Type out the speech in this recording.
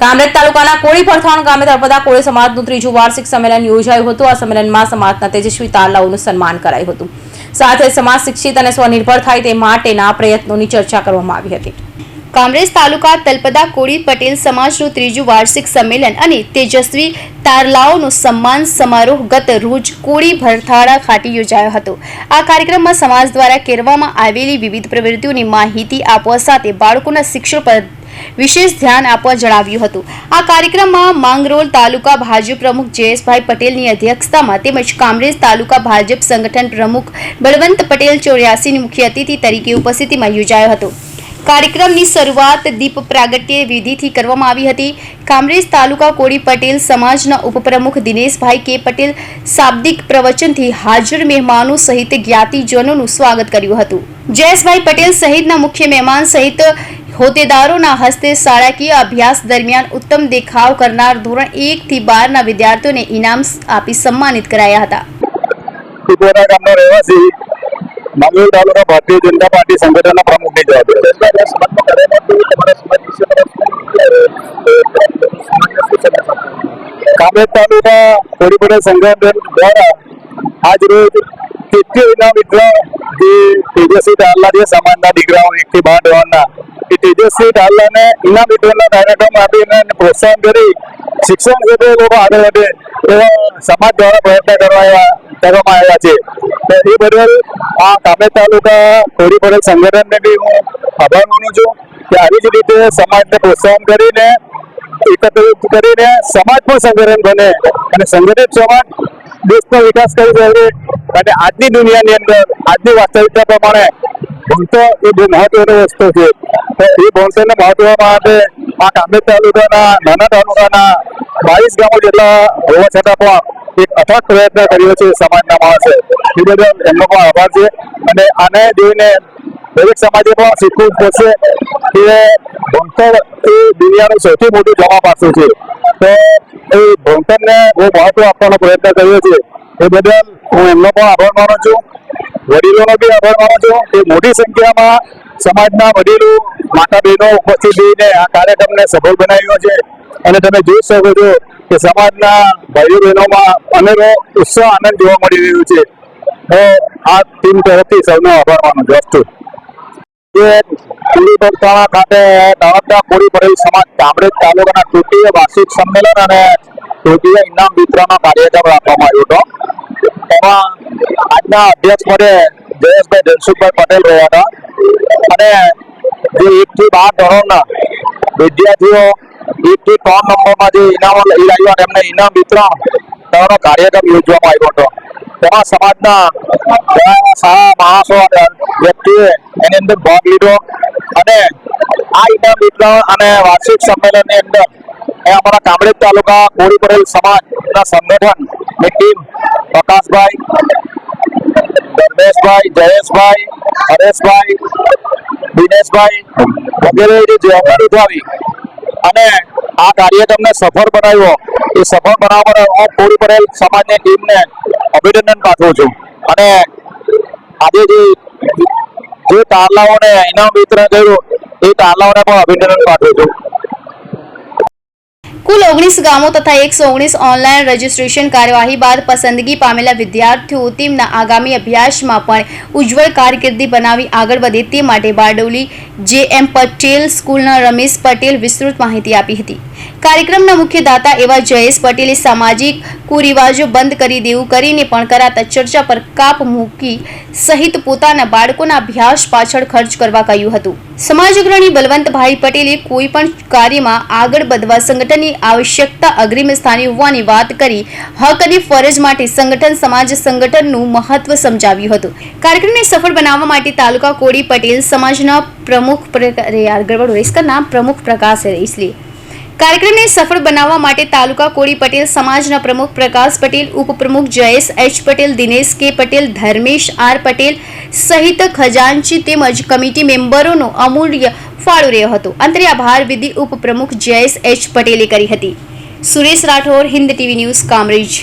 કામરેજ તાલુકાના કોળી પરથાણ ગામે તળપદા કોળી સમાજનું ત્રીજું વાર્ષિક સંમેલન યોજાયું હતું. આ સંમેલનમાં સમાજના તેજસ્વી તારલાઓનું સન્માન કરાયું હતું. સાથે સમાજ શિક્ષિત અને સ્વનિર્ભર થાય તે માટેના પ્રયત્નોની ચર્ચા કરવામાં આવી હતી. કામરેજ તાલુકા તલપદા કોળી પટેલ સમાજનું ત્રીજું વાર્ષિક સંમેલન અને તેજસ્વી તારલાઓનો સન્માન સમારોહ ગત રોજ કોળી ભરથાળા ખાતે યોજાયો હતો. આ કાર્યક્રમમાં સમાજ દ્વારા કરવામાં આવેલી વિવિધ પ્રવૃત્તિઓની માહિતી આપવા સાથે બાળકોના શિક્ષણ પર વિશેષ ધ્યાન આપવા જણાવ્યું હતું. આ કાર્યક્રમમાં માંગરોલ તાલુકા ભાજપ પ્રમુખ જયેશભાઈ પટેલની અધ્યક્ષતામાં તેમજ કામરેજ તાલુકા ભાજપ સંગઠન પ્રમુખ બળવંત પટેલ ચોર્યાસીની મુખ્ય અતિથિ તરીકે ઉપસ્થિતિમાં યોજાયો હતો. કાર્યક્રમની શરૂઆત દીપ પ્રાગટ્ય વિધિથી કરવામાં આવી હતી. કામરેજ તાલુકા કોળી પટેલ સમાજના ઉપપ્રમુખ દિનેશભાઈ કે પટેલ શાબ્દિક પ્રવચનથી હાજર મહેમાનો સહિત જ્ઞાતિજનોનું સ્વાગત કર્યું હતું. જયેશભાઈ પટેલ સહિતના મુખ્ય મહેમાન સહિત હોદ્દેદારોના હસ્તે શાળાકીય અભ્યાસ દરમિયાન ઉત્તમ દેખાવ કરનાર ધોરણ એક થી બારના વિદ્યાર્થીઓને ઇનામ આપી સન્માનિત કરાયા હતા. માંગરોળ તાલુકા ભારતીય જનતા પાર્ટી સંગઠનના પ્રમુખની જવાબદારી કામરેજ તાલુકા કોળી સંગઠન દ્વારા આજ રોજ તેત્રીસ ઇનામ વિતરણ જે તેજસ્વી ડાલના જે સમાજના દીકરાઓ એક થી બાર ધોરણના એ તેજસ્વી ડાલનાને ઇનામ વિતરણના કાર્યક્રમ આપીને પ્રોત્સાહન કરી શિક્ષણ ક્ષેત્રે લોકો આગળ વધે એવા સમાજ દ્વારા પ્રયત્ન કરવા કરવામાં આવ્યા છે. એ બદલ આ કામરેજ તાલુકા થોડી પડેલ સંગઠનને બી હું આભાર માનું છું કે આવી જ રીતે સમાજને પ્રોત્સાહન કરીને એકત્રિત કરીને સમાજ પણ સંગઠન બને અને સંગઠિત સમાજ દેશનો વિકાસ કરી શકે અને આજની દુનિયાની અંદર, આજની વાસ્તવિકતા પ્રમાણે ભણતર એ બહુ મહત્વની વસ્તુ છે. તો એ ભણતરને મહત્વ માટે આ કામે તાલુકાના, નાના તાલુકાના બાવીસ ગામો જેટલા હોવા છતાં પણ એક અથાગ પ્રયત્ન કર્યો છે સમાજના માણસે. એ બદલ એમનો પણ આભાર છે. અને આને જોઈને દરેક સમાજે પણ શીખવું પડશે કે ભણતર એ દુનિયાનું સૌથી મોટું જમા પાસું છે. તો એ ભણતરને બહુ મહત્વ આપવાનો પ્રયત્ન કર્યો છે. એ બદલ હું એમનો પણ આભાર માનું છું. વડીલોનો બી આભાર માનું છું કે મોટી સંખ્યામાં સમાજના વડીલો માતા બહેનો ઉપસ્થિત રહીને આ કાર્યક્રમને સફળ બનાવ્યો છે. અને તમે જોઈ શકો છો કે સમાજના ભાઈઓ બહેનોમાં અનેરો ઉત્સાહ, આનંદ જોવા મળી રહ્યો છે. હું આ ટીમ તરફથી સૌનો આભાર માનું છું. બગદાણા ખાતે નાણંદા કોળી પટેલ સમાજ કામરેજ તાલુકાના તૃતીય વાર્ષિક સંમેલન અને તૃતીય ઇનામ વિતરણનો કાર્યક્રમ રાખવામાં આવ્યો હતો. એમાં આજના અધ્યક્ષ પદે જયેશભાઈ ધનસુખભાઈ પટેલ રહ્યા હતા. અને જે બાર ધોરણના વિદ્યાર્થીઓ એક થી ત્રણ નંબરમાં જે ઇનામો લઈ રહ્યા એમને ઇનામ વિતરણ કરવાનો કાર્યક્રમ યોજવામાં આવ્યો હતો. તેમાં સમાજના સારા માણસો અને વ્યક્તિઓએ એની અંદર ભાગ લીધો. અને આ ઇનામ વિતરણ અને વાર્ષિક સંમેલનની અંદર એ અમારા કામરેજ તાલુકા કોરી પટેલ સમાજના સંગઠનની ટીમ પ્રકાશભાઈ, ધર્મેશભાઈ, જયેશભાઈ, હરેશભાઈ, દિનેશભાઈ વગેરે જે જવાબદારી ઉઠાવી અને આ કાર્યક્રમને સફળ બનાવ્યો. એ સફળ બનાવવા માટે હું પૂરી પડેલ સમાજની ટીમને અભિનંદન પાઠવું છું. અને આજે જે તારલાઓને ઇનામ વિતરણ કર્યું એ તારલાઓને પણ અભિનંદન પાઠવું છું. કુલ ઓગણીસ ગામો તથા એકસો ઓગણીસ ઓનલાઈન રજીસ્ટ્રેશન કાર્યવાહી બાદ પસંદગી પામેલા વિદ્યાર્થીઓ તેમના આગામી અભ્યાસમાં પણ ઉજ્જવળ કારકિર્દી બનાવી આગળ વધે તે માટે બારડોલી જે એમ પટેલ સ્કૂલના રમેશ પટેલ વિસ્તૃત માહિતી આપી હતી. કાર્યક્રમના મુખ્ય દાતા એવા જયેશ પટેલે સામાજિક કુરિવાજો બંધ કરી દેવું કરીને પણ કરાતા ચર્ચા પર કાપ મૂકી સહિત પોતાના બાળકોના અભ્યાસ પાછળ ખર્ચ કરવા કહ્યું હતું. સમાજ અગ્રણી બલવંતભાઈ પટેલે કોઈ પણ કાર્યમાં આગળ વધવા સંગઠનની આવશ્યકતા અગ્રિમ સ્થાને હોવાની વાત કરી. હક અને ફરજ માટે સંગઠન સમાજ સંગઠનનું મહત્વ સમજાવ્યું હતું. કાર્યક્રમને સફળ બનાવવા માટે તાલુકા કોડી પટેલ સમાજના પ્રમુખ પ્રયાર ગરબડ ઓરેસ્કરના પ્રમુખ પ્રકાશ ઇસલી કાર્યક્રમને સફળ બનાવવા માટે તાલુકા કોળી પટેલ સમાજના પ્રમુખ પ્રકાશ પટેલ, ઉપપ્રમુખ જયેશ, એચ પટેલ, દિનેશ કે પટેલ, ધર્મેશ આર પટેલ સહિત ખજાનચી તેમજ કમિટી મેમ્બરોનો અમૂલ્ય ફાળો રહ્યો હતો. અંતરે આભાર વિધિ ઉપપ્રમુખ જયેશ એચ પટેલે કરી હતી. Suresh Rathod, Hind TV news, Kamrej.